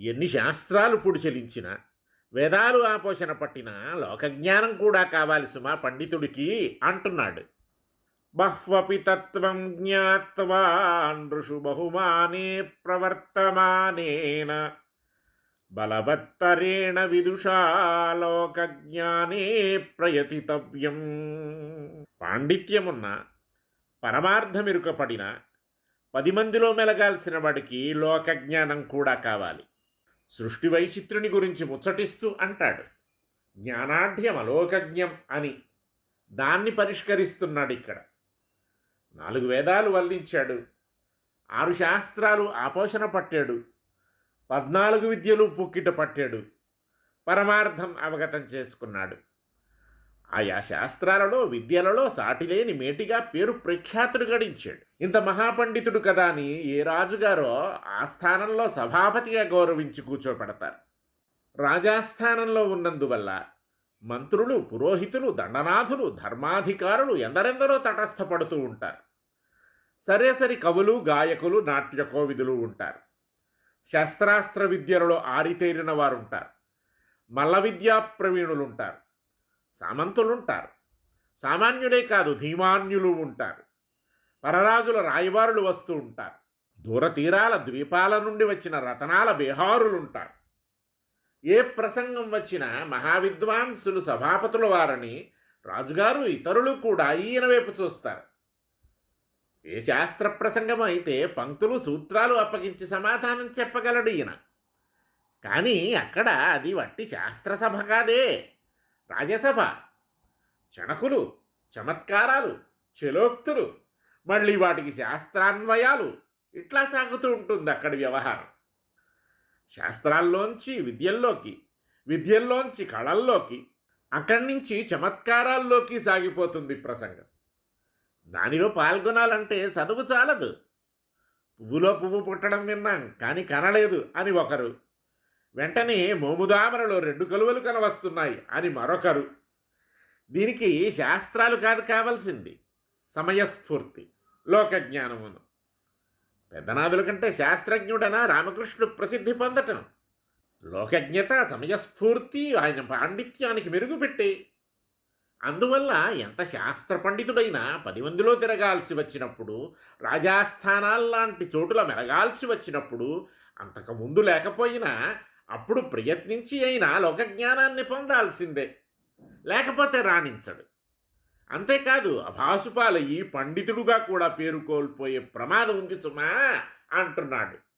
ఎన్ని శాస్త్రాలు పుడిచెలించిన వేదాలు ఆపోషణ పట్టిన లోకజ్ఞానం కూడా కావాలి సుమా పండితుడికి అంటున్నాడు. బహ్వపి తత్వం జ్ఞాత్వా నృషు బహుమానే ప్రవర్తమానేన బలవత్తరేణ విదుషా లోకజ్ఞానే ప్రయతితవ్యం. పాండిత్యమున్న పరమార్థమిరుకపడిన పది మందిలో మెలగాల్సిన వాడికి లోకజ్ఞానం కూడా కావాలి. సృష్టి వైచిత్రుని గురించి ముచ్చటిస్తూ అంటాడు. జ్ఞానాఢ్యం అలోకజ్ఞం అని దాన్ని పరిష్కరిస్తున్నాడు ఇక్కడ. నాలుగు వేదాలు వల్లించాడు. ఆరు శాస్త్రాలు ఆపోషణ పట్టాడు. పద్నాలుగు విద్యలు పుక్కిట పట్టాడు. పరమార్థం అవగతం చేసుకున్నాడు. ఆయా శాస్త్రాలలో విద్యలలో సాటిలేని మేటిగా పేరు ప్రఖ్యాతుడు గడించాడు. ఇంత మహాపండితుడు కదా అని ఏ రాజుగారో ఆ స్థానంలో సభాపతిగా గౌరవించి కూర్చోపెడతారు. రాజాస్థానంలో ఉన్నందువల్ల మంత్రులు పురోహితులు దండనాథులు ధర్మాధికారులు ఎందరెందరో తటస్థపడుతూ ఉంటారు. సరే సరి కవులు గాయకులు నాట్య కోవిదులు ఉంటారు. శస్త్రాస్త్ర విద్యలలో ఆరితేరిన వారు ఉంటారు మల్ల విద్యా ప్రవీణులు ఉంటారు సామంతులుంటారు. సామాన్యులే కాదు ధీమాన్యులు ఉంటారు. పరరాజుల రాయబారులు వస్తూ ఉంటారు. దూరతీరాల ద్వీపాల నుండి వచ్చిన రతనాల బేహారులుంటారు. ఏ ప్రసంగం వచ్చినా మహావిద్వాంసులు సభాపతుల వారని రాజుగారు ఇతరులు కూడా ఈయన వైపు చూస్తారు. ఏ శాస్త్ర ప్రసంగం అయితే పంక్తులు సూత్రాలు అప్పగించి సమాధానం చెప్పగలడు ఈయన. కానీ అక్కడ అది వట్టి శాస్త్ర సభ కాదే. రాజ్యసభ. చణకులు చమత్కారాలు చెలోక్తులు మళ్ళీ వాటికి శాస్త్రాన్వయాలు ఇట్లా సాగుతూ ఉంటుంది అక్కడి వ్యవహారం. శాస్త్రాల్లోంచి విద్యల్లోకి విద్యల్లోంచి కళల్లోకి అక్కడి నుంచి చమత్కారాల్లోకి సాగిపోతుంది ప్రసంగం. దానిలో పాల్గొనాలంటే చదువు చాలదు. పువ్వులో పువ్వు పుట్టడం విన్నాం కానీ కనలేదు అని ఒకరు వెంటనే మోముదామరలో రెండు కలువలు కనవస్తున్నాయి అని మరొకరు. దీనికి శాస్త్రాలు కాదు కావాల్సింది. సమయస్ఫూర్తి లోకజ్ఞానమును. పెద్దనాథుల కంటే శాస్త్రజ్ఞుడనా రామకృష్ణుడు ప్రసిద్ధి పొందటం. లోకజ్ఞత సమయస్ఫూర్తి ఆయన పాండిత్యానికి మెరుగుపెట్టి. అందువల్ల ఎంత శాస్త్ర పండితుడైనా పది మందిలో తిరగాల్సి వచ్చినప్పుడు రాజాస్థానాల్లాంటి చోటుల మెరగాల్సి వచ్చినప్పుడు అంతకుముందు లేకపోయినా అప్పుడు ప్రయత్నించి అయినా లోకజ్ఞానాన్ని పొందాల్సిందే. లేకపోతే రాణించడు. అంతేకాదు అభాసుపాలయ్యి పండితుడుగా కూడా పేరు కోల్పోయే ప్రమాదం ఉంది సుమా అంటున్నాడు.